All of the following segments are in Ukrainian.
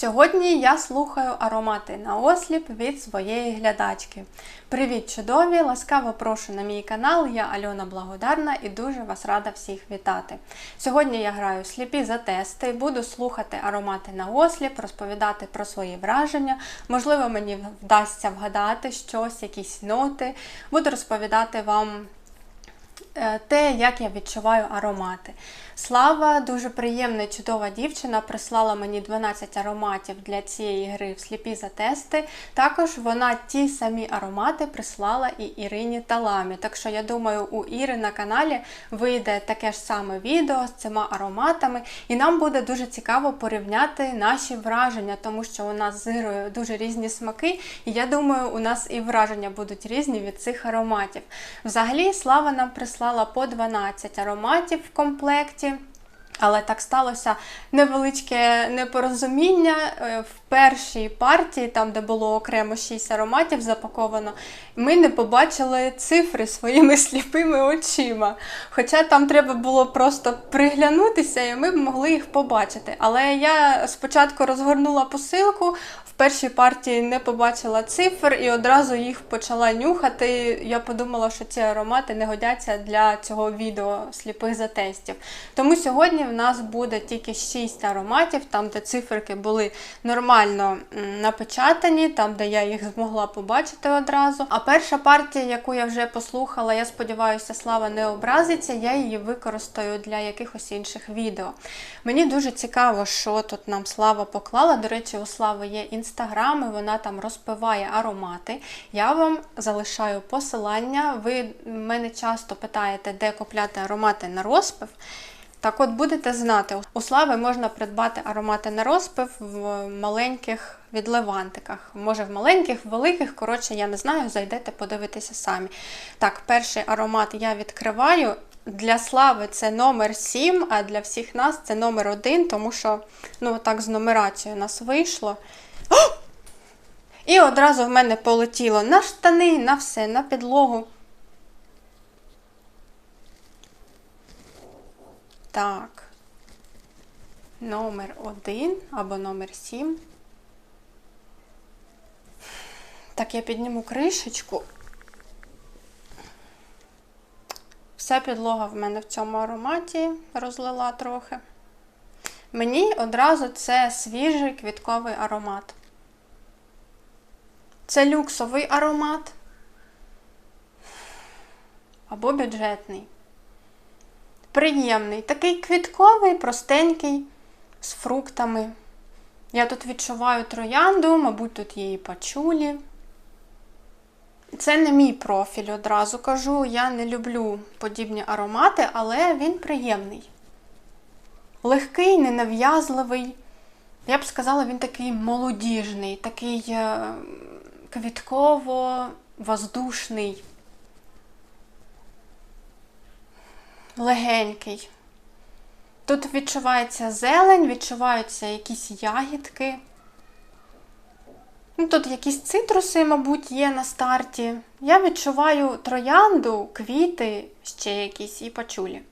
Сьогодні я слухаю аромати на осліп від своєї глядачки. Привіт, чудові! Ласкаво прошу на мій канал. Я Альона Благодарна і дуже вас рада всіх вітати. Сьогодні я граю сліпі за тести, буду слухати аромати на осліп, розповідати про свої враження. Можливо, мені вдасться вгадати щось, якісь ноти. Буду розповідати вам те, як я відчуваю аромати. Слава, дуже приємна, чудова дівчина, прислала мені 12 ароматів для цієї гри в сліпі за тести. Також вона ті самі аромати прислала і Ірині Таламі. Так що я думаю, у Іри на каналі вийде таке ж саме відео з цими ароматами, і нам буде дуже цікаво порівняти наші враження, тому що у нас з Ірою дуже різні смаки, і я думаю, у нас і враження будуть різні від цих ароматів. Взагалі, Слава нам прислала по 12 ароматів в комплекті. Але так сталося невеличке непорозуміння е, в першій партії, там де було окремо 6 ароматів запаковано, ми не побачили цифри своїми сліпими очима. Хоча там треба було просто приглянутися, і ми б могли їх побачити. Але я спочатку розгорнула посилку, першій партії не побачила цифр і одразу їх почала нюхати. Я подумала, що ці аромати не годяться для цього відео сліпих затестів. Тому сьогодні в нас буде тільки 6 ароматів, там, де циферки були нормально напечатані, там, де я їх змогла побачити одразу. А перша партія, яку я вже послухала, я сподіваюся, слава не образиться, я її використаю для якихось інших відео. Мені дуже цікаво, що тут нам слава поклала. До речі, у Слави є інстаграм, і вона там розпиває аромати. Я вам залишаю посилання. Ви мене часто питаєте, де купляти аромати на розпив. Так от будете знати, у Слави можна придбати аромати на розпив в маленьких відливантиках. Може в маленьких, в великих, коротше, я не знаю, зайдете подивитися самі. Так, перший аромат я відкриваю. Для Слави це номер 7, а для всіх нас це номер 1, тому що ну, так з нумерацією у нас вийшло. О! І одразу в мене полетіло на штани, на все, на підлогу. Так. Номер 1 або номер 7. Так, я підніму кришечку. Вся підлога в мене в цьому ароматі розлила трохи. Мені одразу це свіжий квітковий аромат. Це люксовий аромат або бюджетний. Приємний, такий квітковий, простенький, з фруктами. Я тут відчуваю троянду, мабуть, тут є і пачулі. Це не мій профіль, одразу кажу. Я не люблю подібні аромати, але він приємний. Легкий, ненав'язливий. Я б сказала, він такий молодіжний, такий е, квітково-воздушний, легенький. Тут відчувається зелень, відчуваються якісь ягідки. Ну, Тут якісь цитруси, мабуть, є на старті. Я відчуваю троянду, квіти, ще якісь і пачулі.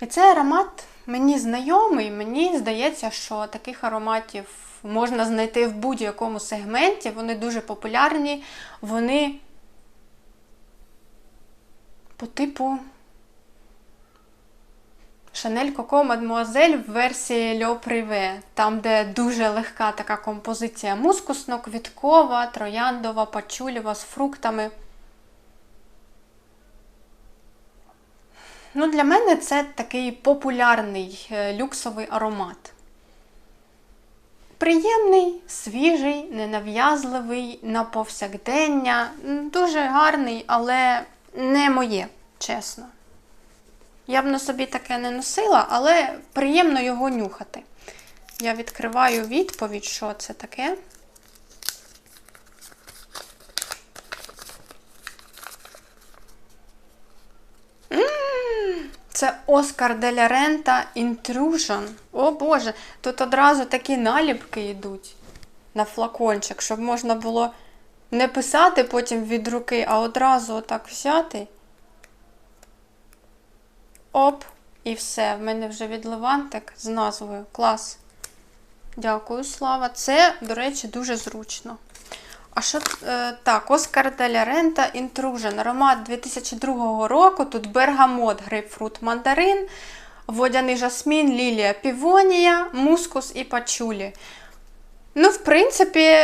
І цей аромат мені знайомий, мені здається, що таких ароматів можна знайти в будь-якому сегменті. Вони дуже популярні, вони по типу Шанель Коко Мадмуазель в версії Льо Приве, там, де дуже легка така композиція мускусно-квіткова, трояндова, пачульова з фруктами. Ну, Для мене це такий популярний е, люксовий аромат. Приємний, свіжий, ненав'язливий, на повсякдення. Дуже гарний, але не моє, чесно. Я б на собі таке не носила, але приємно його нюхати. Я відкриваю відповідь, що це таке. Це Оскар Деля Рента Intrusion. О Боже, тут одразу такі наліпки йдуть на флакончик, щоб можна було не писати потім від руки, а одразу отак взяти. Оп, і все. В мене вже відливантик з назвою. Клас. Дякую, Слава. Це, до речі, дуже зручно. А що е, так, Оскар Деля Рента Інтружен. Аромат 2002 року. Тут бергамот, грейпфрут, мандарин, водяний жасмін, лілія, півонія, мускус і пачулі. Ну, в принципі,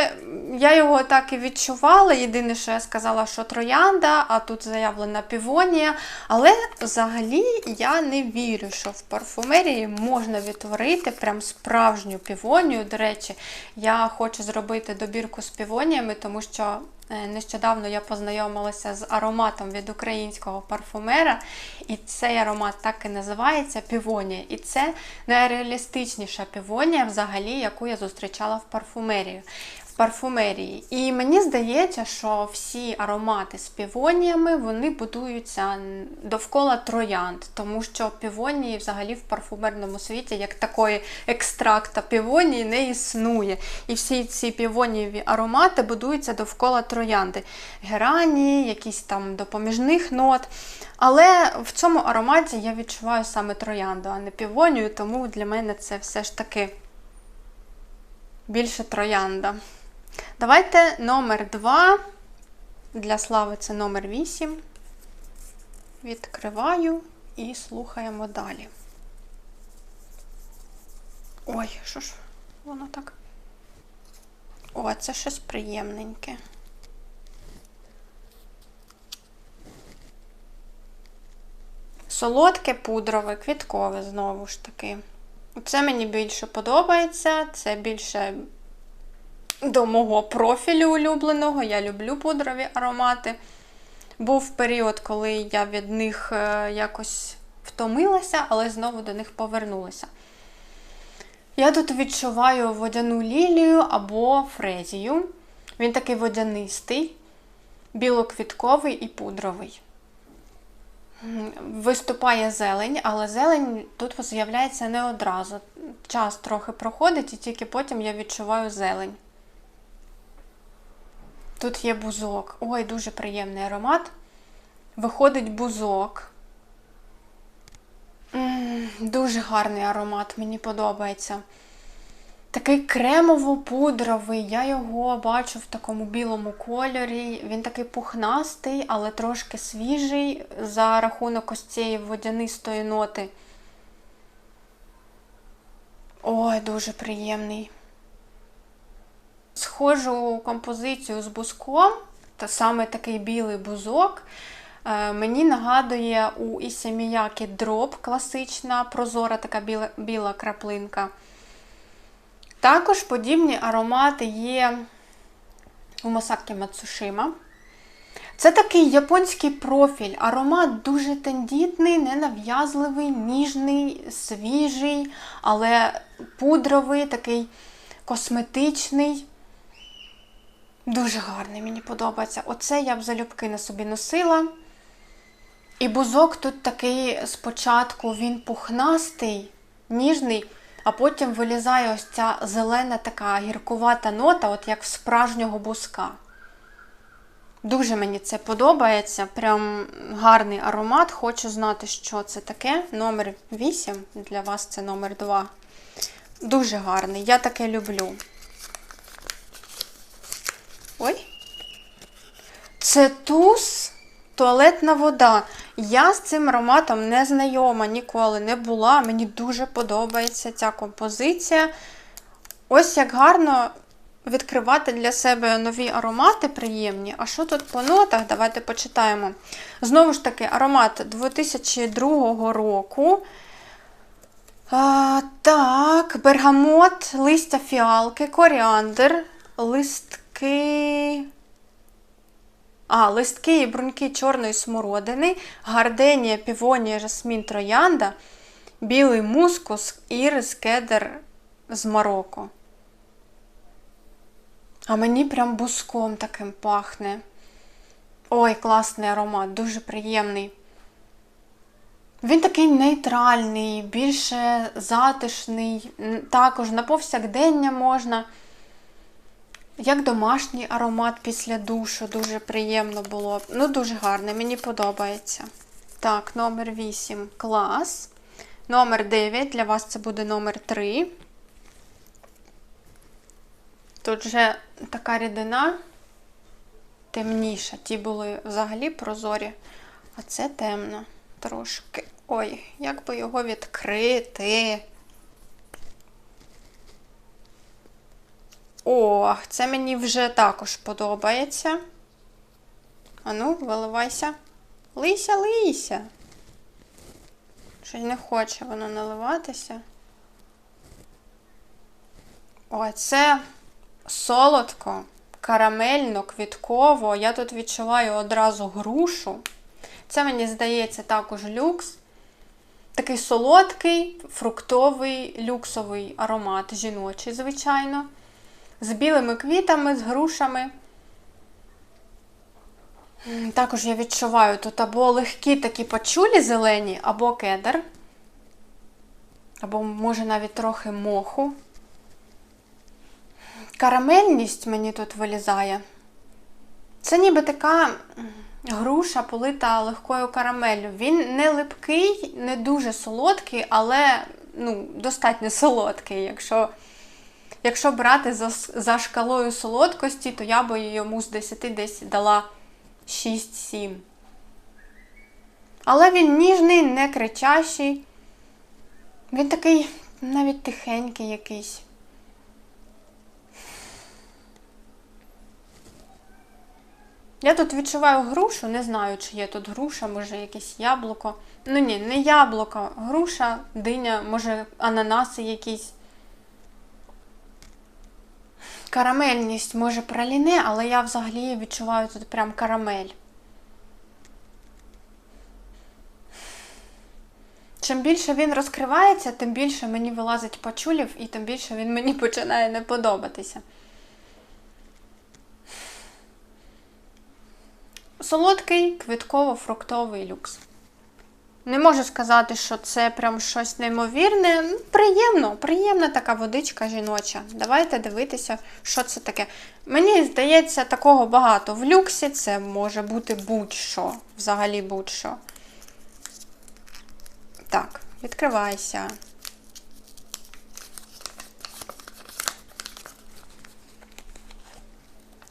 я його так і відчувала. Єдине, що я сказала, що троянда, а тут заявлена півонія. Але взагалі я не вірю, що в парфумерії можна відтворити прям справжню півонію. До речі, я хочу зробити добірку з півоніями, тому що нещодавно я познайомилася з ароматом від українського парфумера, і цей аромат так і називається півонія. І це найреалістичніша півонія, взагалі, яку я зустрічала в парфумерії парфумерії. І мені здається, що всі аромати з півоніями вони будуються довкола троянд, тому що півонії взагалі в парфумерному світі, як такої екстракта півонії, не існує. І всі ці півонієві аромати будуються довкола троянди. Герані, якісь там допоміжних нот. Але в цьому ароматі я відчуваю саме троянду, а не півонію, тому для мене це все ж таки більше троянда. Давайте номер 2. Для слави це номер 8. Відкриваю і слухаємо далі. Ой, що ж воно так? О, це щось приємненьке. Солодке, пудрове, квіткове, знову ж таки. Це мені більше подобається, це більше до мого профілю улюбленого. Я люблю пудрові аромати. Був період, коли я від них е, якось втомилася, але знову до них повернулася. Я тут відчуваю водяну лілію або фрезію. Він такий водянистий, білоквітковий і пудровий. Виступає зелень, але зелень тут з'являється не одразу. Час трохи проходить, і тільки потім я відчуваю зелень. Тут є бузок. Ой, дуже приємний аромат. Виходить бузок. М -м, дуже гарний аромат, мені подобається. Такий кремово-пудровий, я його бачу в такому білому кольорі. Він такий пухнастий, але трошки свіжий за рахунок ось цієї водянистої ноти. Ой, дуже приємний схожу композицію з бузком, та саме такий білий бузок. Е, мені нагадує у Ісіміякі дроп класична, прозора така біла, біла краплинка. Також подібні аромати є у Масакі Мацушима. Це такий японський профіль. Аромат дуже тендітний, ненав'язливий, ніжний, свіжий, але пудровий, такий косметичний. Дуже гарний, мені подобається. Оце я б залюбки на собі носила. І бузок тут такий спочатку він пухнастий, ніжний, а потім вилізає ось ця зелена така гіркувата нота, от як в справжнього бузка. Дуже мені це подобається. Прям гарний аромат. Хочу знати, що це таке. Номер 8. Для вас це номер 2. Дуже гарний. Я таке люблю. Ой. Це туз туалетна вода. Я з цим ароматом не знайома, ніколи не була. Мені дуже подобається ця композиція. Ось як гарно відкривати для себе нові аромати приємні. А що тут по нотах? Давайте почитаємо. Знову ж таки, аромат 2002 року. А, Так, бергамот, листя фіалки, коріандр, лист листки. А, листки і бруньки чорної смородини, гарденія, півонія, жасмін, троянда, білий мускус, ірис, кедр з Марокко. А мені прям буском таким пахне. Ой, класний аромат, дуже приємний. Він такий нейтральний, більше затишний, також на повсякдення можна. Як домашній аромат після душу, дуже приємно було. Ну, дуже гарний, мені подобається. Так, номер 8 клас. Номер 9, для вас це буде номер 3. Тут вже така рідина темніша. Ті були взагалі прозорі, а це темно трошки. Ой, як би його відкрити. О, це мені вже також подобається. Ану, виливайся. Лися, лися. Щось не хоче воно наливатися. Ой, це солодко, карамельно, квітково. Я тут відчуваю одразу грушу. Це, мені здається, також люкс. Такий солодкий, фруктовий, люксовий аромат, жіночий, звичайно. З білими квітами, з грушами. Також я відчуваю тут або легкі такі пачулі зелені, або кедр, або, може, навіть трохи моху. Карамельність мені тут вилізає. Це ніби така груша полита легкою карамеллю. Він не липкий, не дуже солодкий, але ну, достатньо солодкий. Якщо, якщо брати за, за шкалою солодкості, то я би йому з 10 десь дала 6-7. Але він ніжний, не кричащий. Він такий навіть тихенький якийсь. Я тут відчуваю грушу, не знаю, чи є тут груша, може якесь яблуко. Ну ні, не яблуко, груша, диня, може ананаси якісь. Карамельність, може, праліне, але я взагалі відчуваю тут прям карамель. Чим більше він розкривається, тим більше мені вилазить пачулів і тим більше він мені починає не подобатися. Солодкий квітково-фруктовий люкс. Не можу сказати, що це прям щось неймовірне. Ну, Приємно, приємна така водичка жіноча. Давайте дивитися, що це таке. Мені здається, такого багато. В люксі це може бути будь-що. Взагалі будь-що. Так, відкривайся.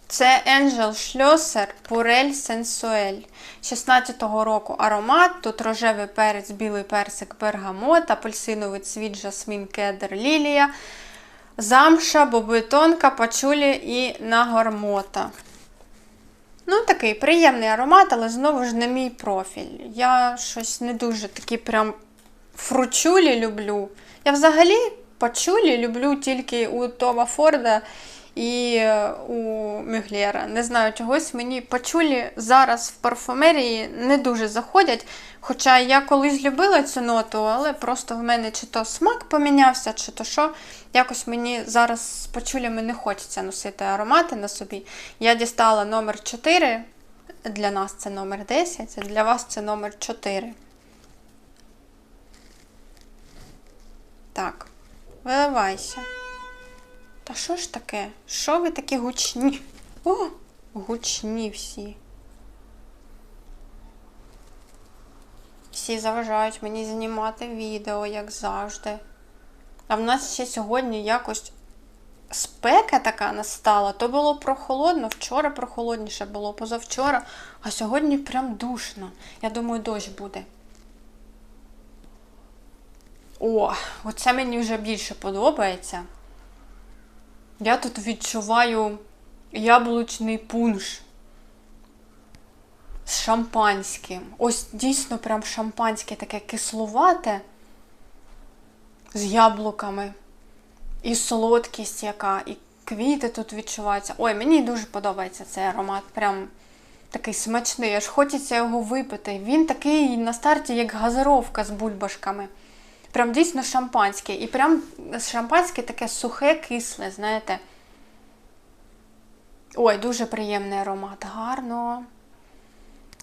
Це Angel Schlosser Purell Sensuel 16-го року аромат. Тут рожевий перець, білий персик, бергамот, апельсиновий цвіт, жасмін, кедр, лілія, замша, бобитонка, пачулі і нагормота. Ну, такий приємний аромат, але знову ж не мій профіль. Я щось не дуже такі прям фручулі люблю. Я взагалі пачулі люблю тільки у Тома Форда і е, у Мюглєра. Не знаю, чогось мені пачулі зараз в парфумерії не дуже заходять. Хоча я колись любила цю ноту, але просто в мене чи то смак помінявся, чи то що. Якось мені зараз з пачулями не хочеться носити аромати на собі. Я дістала номер 4. Для нас це номер 10, а для вас це номер 4. Так, виливайся. Та що ж таке? Що ви такі гучні? О, гучні всі. Всі заважають мені знімати відео, як завжди. А в нас ще сьогодні якось спека така настала. То було прохолодно, вчора прохолодніше було, позавчора, а сьогодні прям душно. Я думаю, дощ буде. О, оце мені вже більше подобається. Я тут відчуваю яблучний пунш з шампанським. Ось дійсно прям шампанське таке кислувате з яблуками. І солодкість яка, і квіти тут відчуваються. Ой, мені дуже подобається цей аромат. Прям такий смачний, аж хочеться його випити. Він такий на старті, як газировка з бульбашками. Прям дійсно шампанське. І прям шампанське таке сухе, кисле, знаєте. Ой, дуже приємний аромат. Гарно.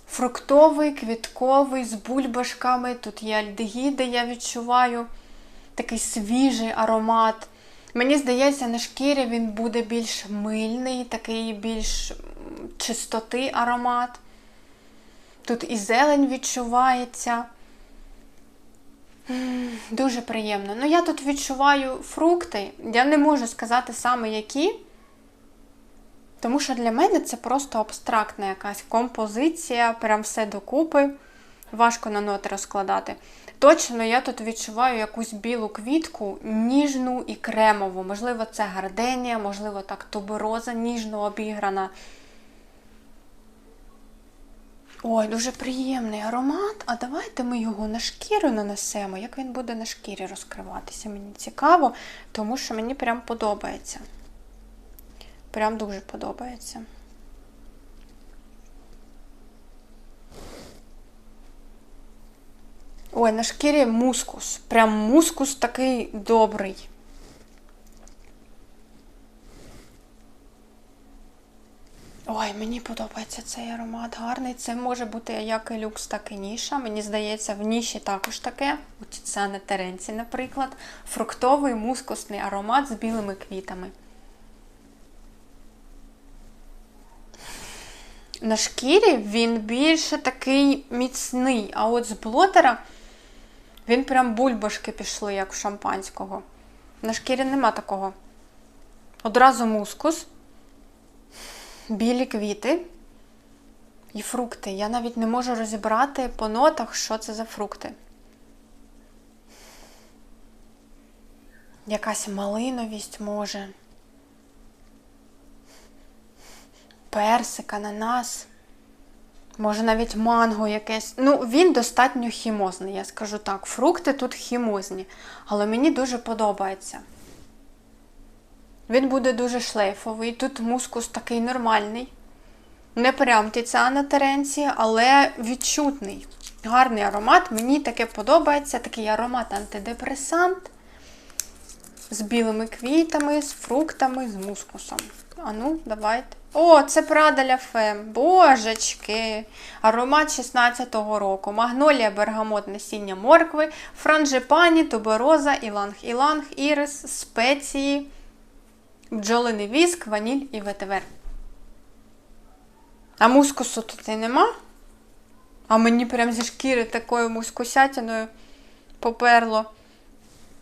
Фруктовий, квітковий, з бульбашками. Тут є альдегіди, я відчуваю. Такий свіжий аромат. Мені здається, на шкірі він буде більш мильний, такий більш чистоти аромат. Тут і зелень відчувається. Дуже приємно. Ну, я тут відчуваю фрукти. Я не можу сказати саме які. Тому що для мене це просто абстрактна якась композиція, прям все докупи. Важко на ноти розкладати. Точно я тут відчуваю якусь білу квітку, ніжну і кремову. Можливо, це гарденія, можливо, так тубероза ніжно обіграна. Ой, дуже приємний аромат. А давайте ми його на шкіру нанесемо. Як він буде на шкірі розкриватися? Мені цікаво, тому що мені прям подобається. Прям дуже подобається. Ой, на шкірі мускус. Прям мускус такий добрий. Ой, мені подобається цей аромат гарний. Це може бути як і люкс, так і ніша. Мені здається, в ніші також таке. У Тіцана Теренці, наприклад, фруктовий мускусний аромат з білими квітами. На шкірі він більше такий міцний, а от з блотера він прям бульбашки пішли, як в шампанського. На шкірі нема такого. Одразу мускус білі квіти і фрукти. Я навіть не можу розібрати по нотах, що це за фрукти. Якась малиновість може. Персик, ананас. Може навіть манго якесь. Ну, він достатньо хімозний, я скажу так. Фрукти тут хімозні, але мені дуже подобається. Він буде дуже шлейфовий. Тут мускус такий нормальний. Не прям тіцяна теренція, але відчутний. Гарний аромат. Мені таке подобається. Такий аромат антидепресант. З білими квітами, з фруктами, з мускусом. А ну, давайте. О, це Прада Ля Фем. Божечки! Аромат 16-го року. Магнолія, бергамот, насіння моркви, франжипані, тубероза, іланг-іланг, ірис, спеції бджолиний віск, ваніль і ветивер. А мускусу тут і нема. А мені прям зі шкіри такою мускусятиною поперло.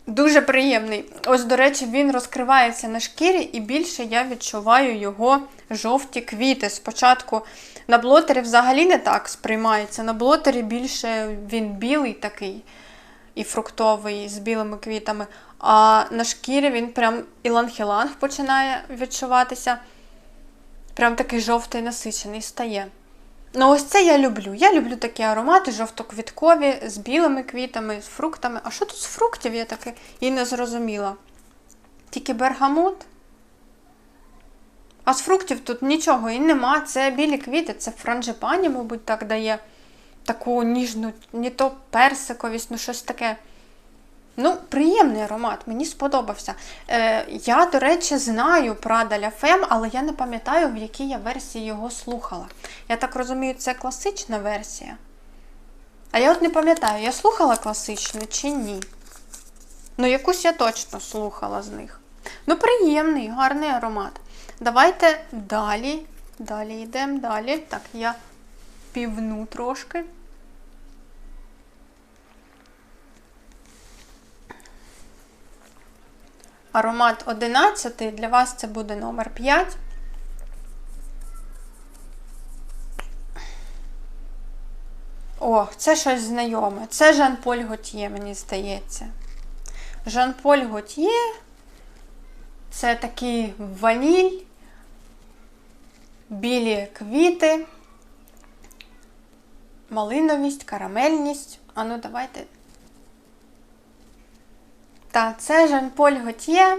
Дуже приємний. Ось, до речі, він розкривається на шкірі, і більше я відчуваю його жовті квіти. Спочатку на блотері взагалі не так сприймається. На блотері більше він білий такий і фруктовий з білими квітами. А на шкірі він прям іланг-іланг починає відчуватися. Прям такий жовтий насичений стає. Ну, ось це я люблю. Я люблю такі аромати жовтоквіткові, з білими квітами, з фруктами. А що тут з фруктів я таки і не зрозуміла? Тільки бергамот. А з фруктів тут нічого і нема. Це білі квіти, це франжипані, мабуть, так дає таку ніжну, не то персиковість, ну щось таке. Ну, приємний аромат, мені сподобався. Е, Я, до речі, знаю Prada Femme, але я не пам'ятаю, в якій я версії його слухала. Я так розумію, це класична версія. А я от не пам'ятаю, я слухала класичну чи ні. Ну, якусь я точно слухала з них. Ну, приємний, гарний аромат. Давайте далі. Далі йдемо далі. Так, я півну трошки. Аромат 11, для вас це буде номер 5. О, це щось знайоме. Це Жан-Поль Готьє, мені здається. Жан-Поль Готьє це такий ваніль, білі квіти, малиновість, карамельність. А ну, давайте так, це Жан-Поль Готьє.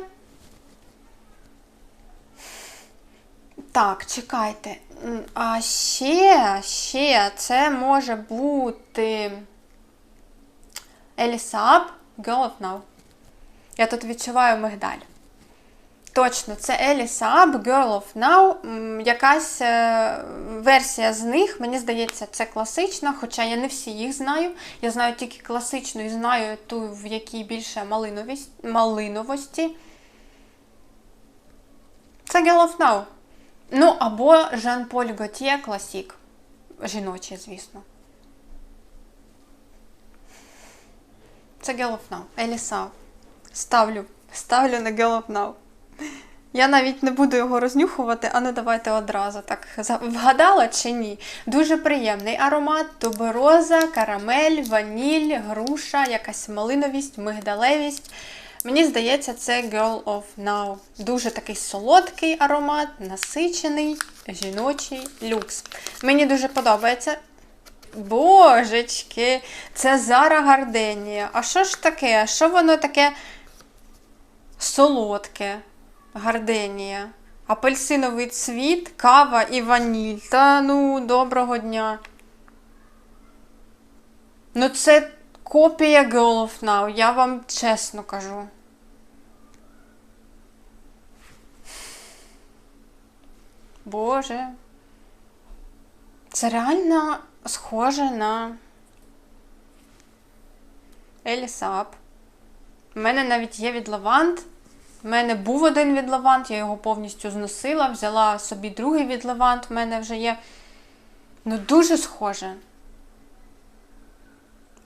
Так, чекайте. А ще, ще, це може бути of Now. Я тут відчуваю мигдаль. Точно, це Елісаб Girl of Now. Якась е, версія з них, мені здається, це класична, хоча я не всі їх знаю. Я знаю тільки класичну і знаю ту, в якій більше малиновості. Це Girl of Now. Ну, або Жан-Поль Готьє класік. Жіночий, звісно. Це Girl of Now. Елісаб. Ставлю. Ставлю на Girl of Now. Я навіть не буду його рознюхувати, а ну давайте одразу так вгадала чи ні. Дуже приємний аромат: тубероза, карамель, ваніль, груша, якась малиновість, мигдалевість. Мені здається, це Girl of Now. Дуже такий солодкий аромат, насичений, жіночий люкс. Мені дуже подобається. Божечки, це Зара Гарденія. А що ж таке? Що воно таке солодке? Гарденія. Апельсиновий цвіт, кава і ваніль. Та ну, доброго дня. Ну, це копія Girl of Now, я вам чесно кажу. Боже. Це реально схоже на Елісап. У мене навіть є від лаванд. У мене був один від лаванд, я його повністю зносила, взяла собі другий від лаванд, у мене вже є. Ну, дуже схоже.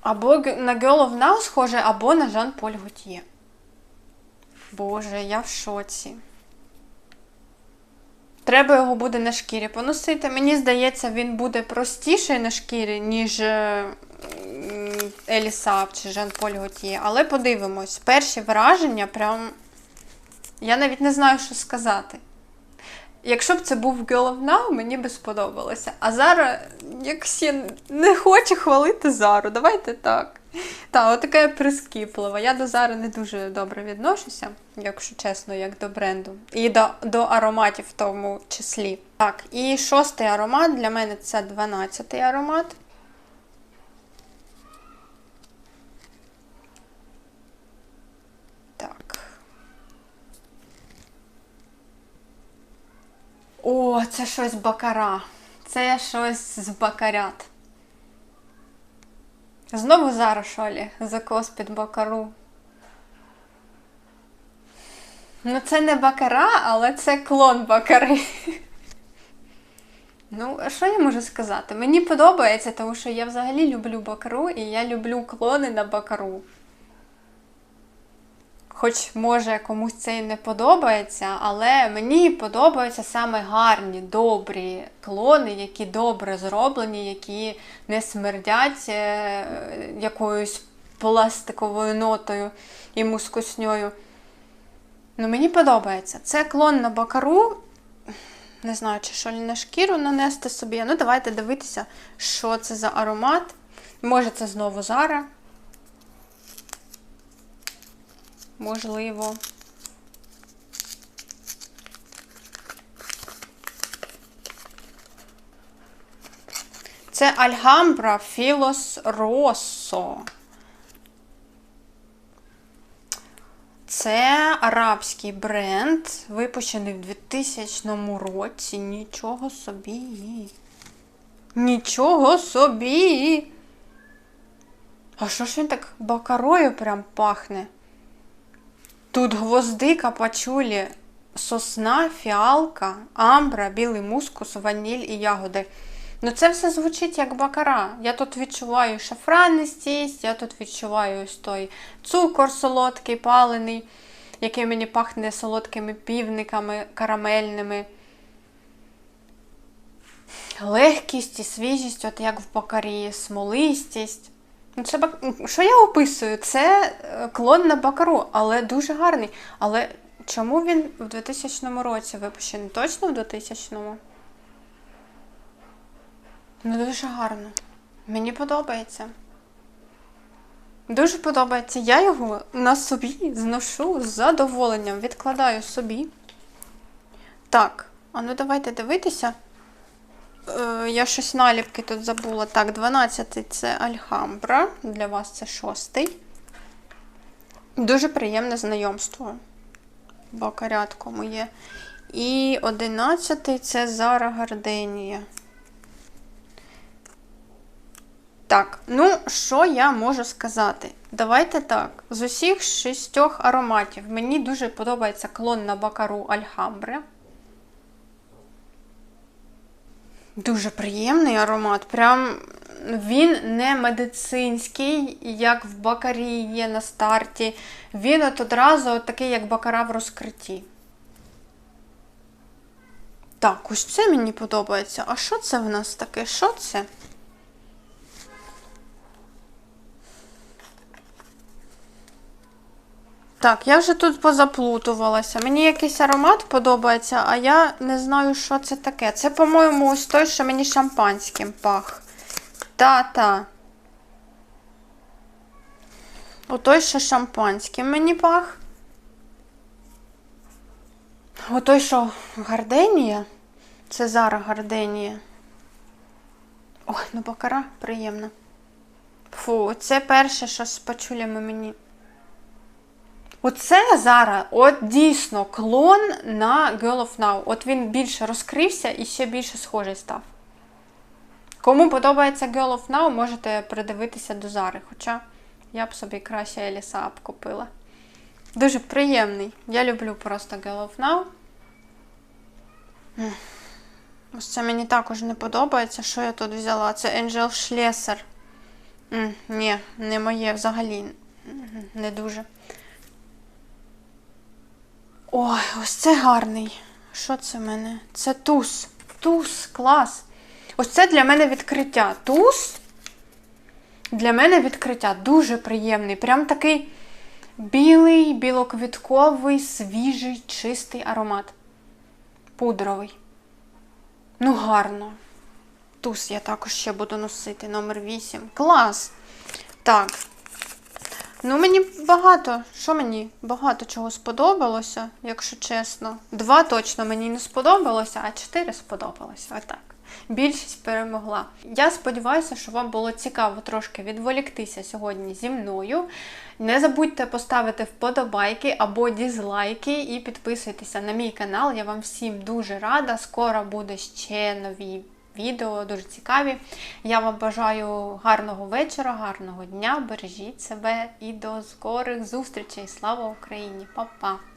Або на Girl of Now схоже, або на Жан-Поль Готьє. Боже, я в шоці. Треба його буде на шкірі поносити. Мені здається, він буде простіший на шкірі, ніж е, Елісап чи Жан-Поль Готьє. Але подивимось. Перші враження прям. Я навіть не знаю, що сказати. Якщо б це був Girl of Now, мені би сподобалося. А Зара якось я не хоче хвалити Зару. Давайте так. Та, отака я прискіплива. Я до Зари не дуже добре відношуся, якщо чесно, як до бренду. І до, до ароматів в тому числі. Так, і шостий аромат для мене це 12-й аромат. Так. О, це щось бакара. Це щось з бакарят. Знову зараз шолі закос під бакару. Ну, це не бакара, але це клон бакари. Ну, що я можу сказати? Мені подобається, тому що я взагалі люблю бакару і я люблю клони на бакару. Хоч, може, комусь це і не подобається, але мені подобаються саме гарні, добрі клони, які добре зроблені, які не смердять е, якоюсь пластиковою нотою і мускусньою. Ну, мені подобається. Це клон на бакару. Не знаю, чи що на шкіру нанести собі. Ну, давайте дивитися, що це за аромат. Може, це знову Зара. Можливо. Це Альгамбра Філос Россо. Це арабський бренд, випущений в 2000 році. Нічого собі. Нічого собі. А що ж він так бакарою прям пахне? Тут гвоздика, пачулі, сосна, фіалка, амбра, білий мускус, ваніль і ягоди. Ну це все звучить як бакара. Я тут відчуваю шафранистість, я тут відчуваю ось той цукор солодкий, палений, який мені пахне солодкими півниками карамельними. Легкість і свіжість, от як в бакарі, смолистість. Ну, це. Що я описую? Це е, клон на бакару, але дуже гарний. Але чому він в 2000 році випущений? Точно в 2000-му? Ну, дуже гарно. Мені подобається. Дуже подобається. Я його на собі зношу з задоволенням, відкладаю собі. Так, а ну давайте дивитися. Е, я щось наліпки тут забула. Так, 12 це Альхамбра. Для вас це шостий. Дуже приємне знайомство. Бакарятко моє. І 11 це Зара Гарденія. Так, ну, що я можу сказати? Давайте так. З усіх шістьох ароматів мені дуже подобається клон на бакару Альхамбре. Дуже приємний аромат. Прям він не медицинський, як в бакарі є на старті. Він от одразу от такий, як бакара в розкритті. Так, ось це мені подобається. А що це в нас таке? Що це? Так, я вже тут позаплутувалася. Мені якийсь аромат подобається, а я не знаю, що це таке. Це, по-моєму, ось той, що мені шампанським пах. Та-та. Отой, що шампанським мені пах. Отой, що гарденія. Це зараз гарденія. Ой, ну бакара приємно. Фу, це перше, що з пачулями мені. Оце зараз, от дійсно, клон на Girl of Now. От він більше розкрився і ще більше схожий став. Кому подобається Girl of Now, можете придивитися до Зари. Хоча я б собі краще Еліса Ап купила. Дуже приємний. Я люблю просто Girl of Now. Ось це мені також не подобається. Що я тут взяла? Це Angel Schlesser. Ні, не моє взагалі. Не дуже. Ой, ось це гарний. Що це в мене? Це туз. Туз, клас. Ось це для мене відкриття. Туз для мене відкриття дуже приємний. Прям такий білий, білоквітковий, свіжий, чистий аромат. Пудровий. Ну, гарно. Туз я також ще буду носити, номер 8. Клас! Так. Ну, мені багато, що мені багато чого сподобалося, якщо чесно. Два точно мені не сподобалося, а чотири сподобалося. Отак. Більшість перемогла. Я сподіваюся, що вам було цікаво трошки відволіктися сьогодні зі мною. Не забудьте поставити вподобайки або дізлайки і підписуйтеся на мій канал. Я вам всім дуже рада. Скоро буде ще нові відео, дуже цікаві. Я вам бажаю гарного вечора, гарного дня. Бережіть себе і до скорих зустрічей. Слава Україні! Па-па!